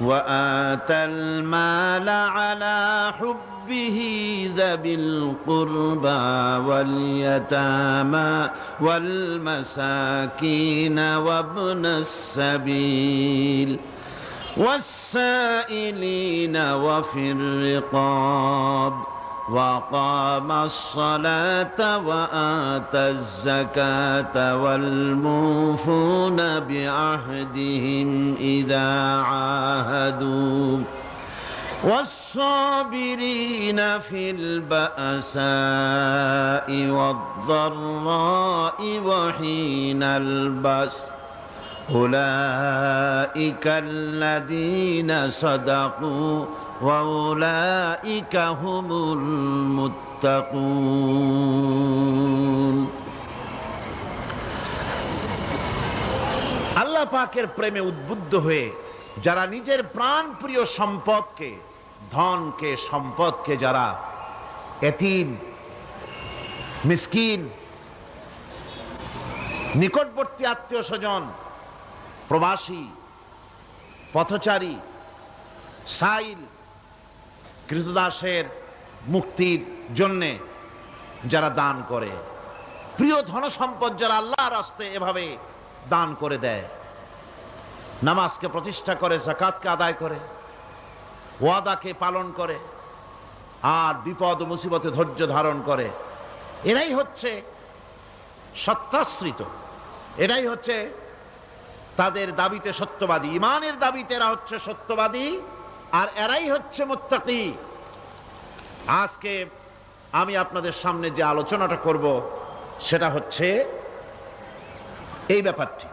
وآتى المال على حبه ذوي القربى واليتامى والمساكين وابن السبيل والسائلين وفي الرقاب وقام الصلاة وآتى الزكاة والموفون بعهدهم إذا عاهدوا. والصابرين في البأساء والضراء وحين البأس أولئك الذين صدقوا وأولئك هم المتقون আল্লাহ পাকের প্রেমে উদ্বুদ্ধ হয়ে যারা নিজের প্রাণ প্রিয় সম্পদকে ধনকে সম্পদকে যারা এতিম মিসকিন নিকটবর্তী আত্মীয় স্বজন প্রবাসী পথচারী সাইল কৃতদাসের মুক্তির জন্যে যারা দান করে। প্রিয় ধন সম্পদ যারা আল্লাহর রাস্তে এভাবে দান করে দেয়, নামাজকে প্রতিষ্ঠা করে জাকাতকে আদায় করে, ওয়াদাকে পালন করে, আর বিপদ মুসিবতে ধৈর্য ধারণ করে, এরাই হচ্ছে সত্যাশ্রিত এরাই হচ্ছে তাদের দাবিতে সত্যবাদী। ইমানের দাবিতে এরা হচ্ছে সত্যবাদী। আর এরাই হচ্ছে মোত্তাকি। আজকে আমি আপনাদের সামনে যে আলোচনাটা করব, সেটা হচ্ছে এই ব্যাপারটি।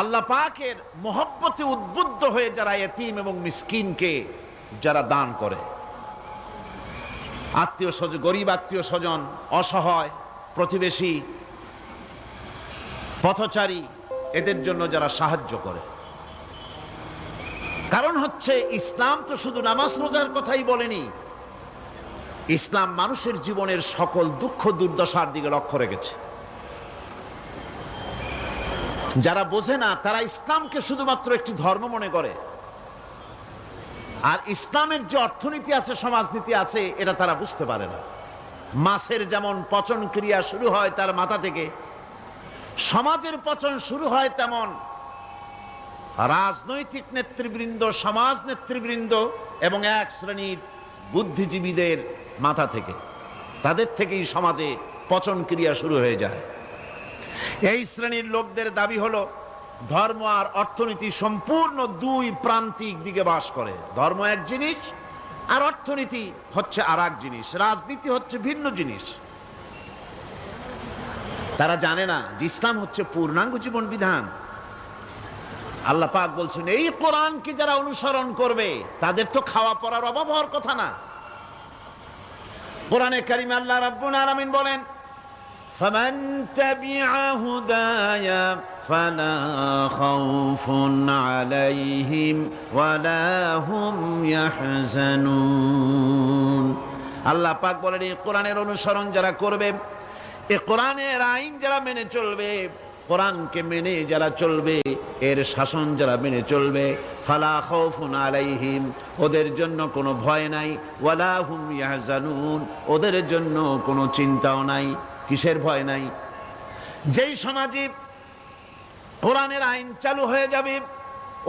আল্লাহ পাকের মোহব্বতে উদ্বুদ্ধ হয়ে যারা এতিম এবং মিসকিনকে যারা দান করে, আত্মীয় স্বজন গরিব আত্মীয় স্বজন, অসহায়, প্রতিবেশী, পথচারী, এদের জন্য যারা সাহায্য করে। কারণ হচ্ছে ইসলাম তো শুধু নামাজ রোজার কথাই বলেনি। ইসলাম মানুষের জীবনের সকল দুঃখ দুর্দশার দিকে লক্ষ্য রেখেছে। যারা বোঝে না, তারা ইসলামকে শুধুমাত্র একটি ধর্ম মনে করে। আর ইসলামের যে অর্থনীতি আছে, সমাজনীতি আছে, এটা তারা বুঝতে পারে না। মাছের যেমন পচন ক্রিয়া শুরু হয় তার মাথা থেকে, সমাজের পচন শুরু হয় তেমন রাজনৈতিক নেতৃবৃন্দ, সমাজ নেতৃবৃন্দ এবং এক শ্রেণির বুদ্ধিজীবীদের মাথা থেকে, তাদের থেকেই সমাজে পচন ক্রিয়া শুরু হয়ে যায়। এই শ্রেণির লোকদের দাবি হলো, ধর্ম আর অর্থনীতি সম্পূর্ণ দুই প্রান্তিক দিকে বাস করে। ধর্ম এক জিনিস আর অর্থনীতি হচ্ছে আর এক জিনিস, রাজনীতি হচ্ছে ভিন্ন জিনিস। তারা জানে না যে ইসলাম হচ্ছে পূর্ণাঙ্গ জীবন বিধান। আল্লাহ পাক বলছেন এই কোরআনকে যারা অনুসরণ করবে তাদের তো খাওয়া পড়ার অভাব হওয়ার কথা না কোরআনে কারিমে আল্লাহ রাব্বুল আলামিন বলেন فمن تبع هداي فلا خوف عليهم ولا هم يحزنون আল্লাহ পাক বলেন এই কোরআনের অনুসরণ যারা করবে এই কোরআনের আইন যারা মেনে চলবে কোরআনকে মেনে যারা চলবে, এর শাসন যারা মেনে চলবে, ফালা খাউফুন আলাইহিম, ওদের জন্য কোনো ভয় নাই, ওয়ালা হুম ইয়াহজানুন, ওদের জন্য কোনো চিন্তাও নাই, কিসের ভয় নাই? যেই সমাজে কোরআনের আইন চালু হয়ে যাবে,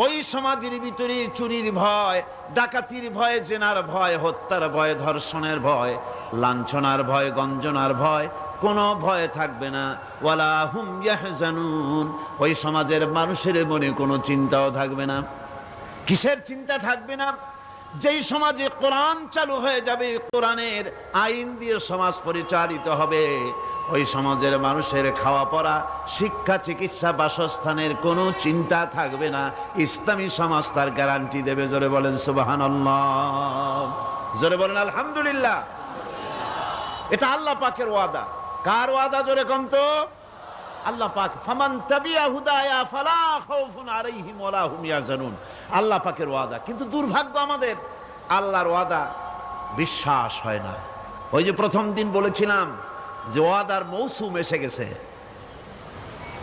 ওই সমাজের ভিতরে চুরির ভয়, ডাকাতির ভয়, জেনার ভয়, হত্যার ভয়, ধর্ষণের ভয়, লাঞ্ছনার ভয়, গঞ্জনার ভয় কোনো ভয় থাকবে না। ওয়ালা হুম ইয়াহজানুন। ওই সমাজের মানুষের মনে কোনো চিন্তাও থাকবে না। কিসের চিন্তা থাকবে না? যেই সমাজে কোরআন চালু হয়ে যাবে, কোরআনের আইন দিয়ে সমাজ পরিচালিত হবে, ওই সমাজের মানুষের খাওয়া পড়া, শিক্ষা, চিকিৎসা, বাসস্থানের কোনো চিন্তা থাকবে না। ইসলামী সমাজ তার গ্যারান্টি দেবে, জোরে বলেন সুবাহান জোরে বলেন আলহামদুলিল্লাহ। এটা আল্লাহ পাকের ওয়াদা। কার ওয়াদা জোরে কন্ত আল্লাহ পাক, ফামান তাবিয়া হুদায়া ফালা খাউফুন আলাইহিম ওয়ালা হুম ইয়াহজানুন। আল্লাহ পাকের ওয়াদা। কিন্তু দুর্ভাগ্য আমাদের, আল্লাহর ওয়াদা বিশ্বাস হয় না। ওই যে প্রথম দিন বলেছিলাম যে ওয়াদার মৌসুম এসে গেছে।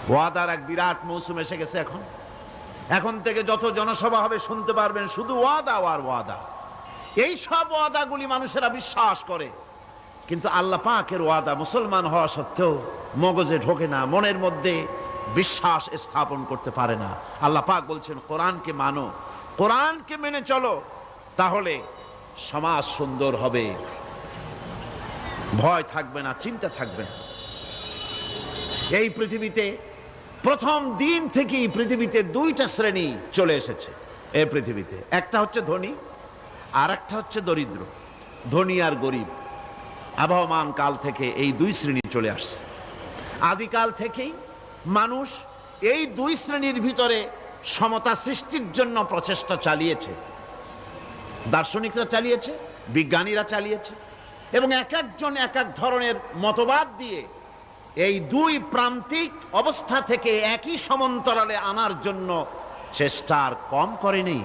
ওয়াদার এক বিরাট মৌসুম এসে গেছে এখন। এখন থেকে যত জনসভা হবে শুনতে পারবেন, শুধু ওয়াদা আর ওয়াদা। এই সব ওয়াদাগুলি মানুষেরা বিশ্বাস করে। কিন্তু আল্লাহ পাকের ওয়াদা মুসলমান হওয়া সত্ত্বেও মগজে ঢোকে না, মনের মধ্যে বিশ্বাস স্থাপন করতে পারে না। আল্লাহ পাক বলছেন, কোরআনকে মানো, কোরআনকে মেনে চলো, তাহলে সমাজ সুন্দর হবে। ভয় থাকবে না, চিন্তা থাকবে না। এই পৃথিবীতে প্রথম দিন থেকেই পৃথিবীতে দুইটা শ্রেণি চলে এসেছে এই পৃথিবীতে। একটা হচ্ছে ধনী আর একটা হচ্ছে দরিদ্র, ধনী আর গরিব। আবহমান কাল থেকে এই দুই শ্রেণি চলে আসছে। আদিকাল থেকেই মানুষ এই দুই শ্রেণির ভিতরে সমতা সৃষ্টির জন্য প্রচেষ্টা চালিয়েছে। দার্শনিকরা চালিয়েছে, বিজ্ঞানীরা চালিয়েছে এবং এক একজন এক এক ধরনের মতবাদ দিয়ে এই দুই প্রান্তিক অবস্থা থেকে একই সমান্তরালে আনার জন্য চেষ্টা আর কম করেনি।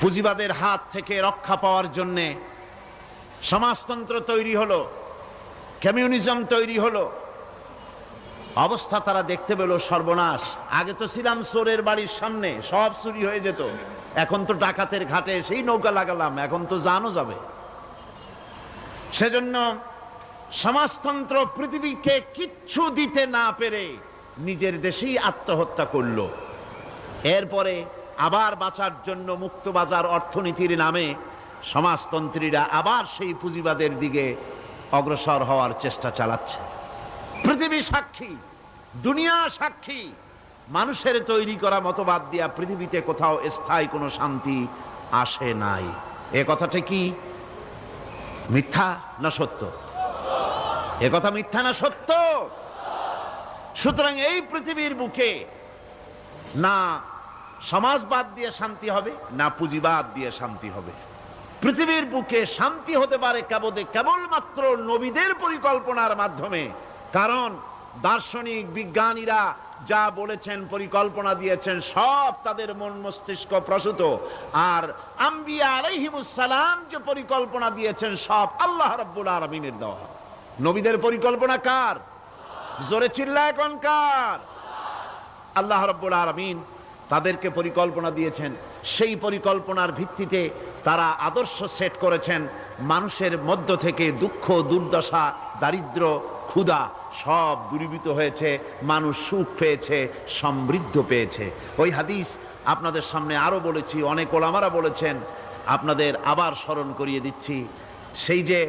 পুঁজিবাদের হাত থেকে রক্ষা পাওয়ার জন্যে সমাজতন্ত্র তৈরি হলো, কমিউনিজম তৈরি হলো। অবস্থা তারা দেখতে পেল সর্বনাশ। আগে তো ছিলাম চোরের বাড়ির সামনে, সব চুরি হয়ে যেত। এখন তো ডাকাতের ঘাটে সেই নৌকা লাগালাম, এখন তো জানো যাবে। সেজন্য সমাজতন্ত্র পৃথিবীকে কিচ্ছু দিতে না পেরে নিজের দেশেই আত্মহত্যা করল। এরপরে আবার বাঁচার জন্য মুক্তবাজার অর্থনীতির নামে সমাজতন্ত্রীরা আবার সেই পুঁজিবাদের দিকে অগ্রসর হওয়ার চেষ্টা চালাচ্ছে। পৃথিবী সাক্ষী, দুনিয়া সাক্ষী, মানুষের তৈরি করা মতবাদ দিয়া পৃথিবীতে কোথাও স্থায়ী কোনো শান্তি আসে নাই। এ কথাটা কি? মিথ্যা না সত্য? এ কথা মিথ্যা না সত্য? সুতরাং এই পৃথিবীর বুকে না সমাজবাদ দিয়ে শান্তি হবে, না পুঁজিবাদ দিয়ে শান্তি হবে। পৃথিবীর বুকে শান্তি হতে পারে কেবল কেবলমাত্র নবীদের পরিকল্পনার মাধ্যমে। কারণ দার্শনিক বিজ্ঞানীরা যা বলেছেন, পরিকল্পনা দিয়েছেন, সব তাদের মন মস্তিষ্ক প্রসূত। আর আম্বিয়া আলাইহিমুসালাম যে পরিকল্পনা দিয়েছেন, সব আল্লাহ রব্বুল আলমিনের দেওয়া। নবীদের পরিকল্পনা কার? জোরে চিল্লা এখন কার? আল্লাহ রব্বুল আলমিন তাদেরকে পরিকল্পনা দিয়েছেন। সেই পরিকল্পনার ভিত্তিতে তারা আদর্শ সেট করেছেন মানুষের মধ্য থেকে দুঃখ, দুর্দশা, দারিদ্র, ক্ষুধা সব দূরীভূত হয়েছে। মানুষ সুখ পেয়েছে, সমৃদ্ধ পেয়েছে। ওই হাদিস আপনাদের সামনে আরও বলেছি, অনেক ওলামারা বলেছেন, আপনাদের আবার স্মরণ করিয়ে দিচ্ছি। সেই যে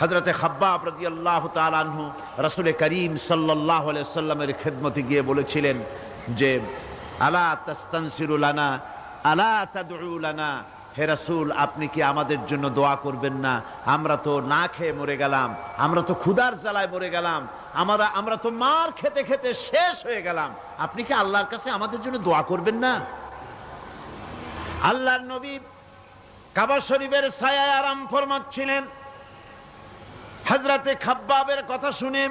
হজরতে খাব্বা প্রতি আল্লাহ তালাহু রসুল করিম সাল্লাহ সাল্লামের খেদমতে গিয়ে বলেছিলেন যে, আলা তাস্তানসিরুলানা আলা হে রাসূল, আপনি কি আমাদের জন্য দোয়া করবেন না? আমরা তো না খেয়ে মরে গেলাম, আমরা তো ক্ষুধার জ্বালায় মরে গেলাম, আমরা আমরা তো মার খেতে খেতে শেষ হয়ে গেলাম। আপনি কি আল্লাহর কাছে আমাদের জন্য দোয়া করবেন না? আল্লাহর নবী কাবা শরীফের ছায়ায় আরাম ফরমাচ্ছিলেন। হাজরাতে খাব্বাবের কথা শুনে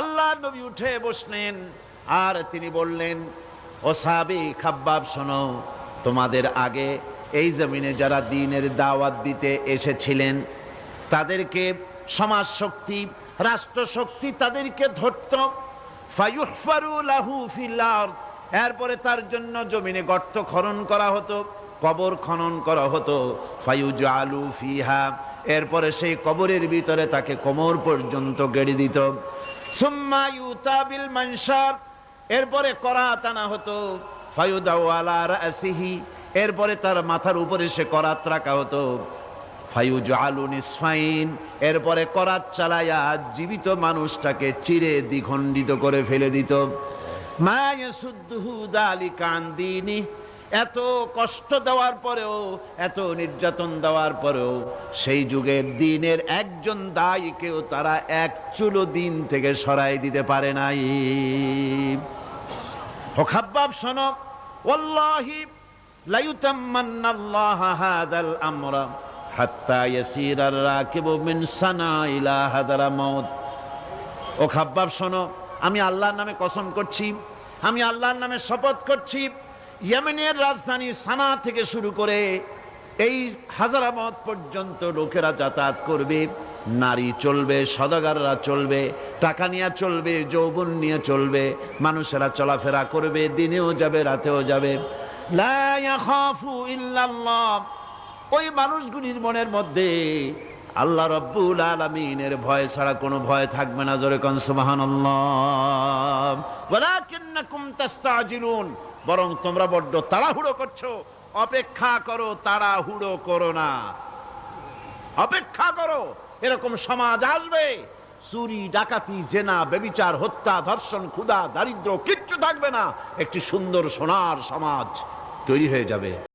আল্লাহ নবী উঠে বসলেন, আর তিনি বললেন ও সাবি খাব্বাব, শোনো, তোমাদের আগে এই জমিনে যারা দিনের দাওয়াত দিতে এসেছিলেন, তাদেরকে সমাজ শক্তি রাষ্ট্র শক্তি তাদেরকে ধরত। এরপরে তার জন্য জমিনে গর্ত খনন করা হতো, কবর খনন করা হতো ফায়ুজ আলু ফিহা, এরপরে সেই কবরের ভিতরে তাকে কোমর পর্যন্ত গেড়ে দিত সুম্মা ইউতাবিল মানসার এরপরে করাত আনা হতো। ফায়ুদাউ এরপরে তার মাথার উপরে সে করাত রাখা হতো। ফায়ুজ আলু নিসফাইন, এরপরে করাত চালাইয়া জীবিত মানুষটাকে চিরে দ্বিখণ্ডিত করে ফেলে দিত। মায়াসুদ্দুহু যালিকা আন দীনি এত কষ্ট দেওয়ার পরেও, এত নির্যাতন দেওয়ার পরেও, সেই যুগের দিনের একজন দায়ীকেও তারা এক চুলো দিন থেকে সরাই দিতে পারে নাই। ও খাব্বাব, শোনো। ইলা আমি আল্লাহর নামে কসম করছি। আমি আল্লাহর নামে শপথ করছি। ইয়েমেনের রাজধানী সানা থেকে শুরু করে এই হাজারাবাদ পর্যন্ত লোকেরা যাতায়াত করবে। নারী চলবে, সদাগাররা চলবে, টাকা নিয়ে চলবে, যৌবন নিয়ে চলবে, মানুষেরা চলাফেরা করবে, দিনেও যাবে, রাতেও যাবে। ওই মানুষগুলির মনের মধ্যে আল্লাহ রব্বুল আলমিনের ভয় ছাড়া কোনো ভয় থাকবে না, জোরে কন সুবহানাল্লাহ। ওয়ালাকিন্নাকুম তাস্তাজিলুন। বরং তোমরা বড্ড তাড়াহুড়ো করছ। অপেক্ষা করো, তাড়াহুড়ো করো না। অপেক্ষা করো, এরকম সমাজ আসবে। চুরি, ডাকাতি, জেনা, বেবিচার, হত্যা, ধর্ষণ, ক্ষুধা দারিদ্র কিচ্ছু থাকবে না। একটি সুন্দর সোনার সমাজ তৈরি হয়ে যাবে।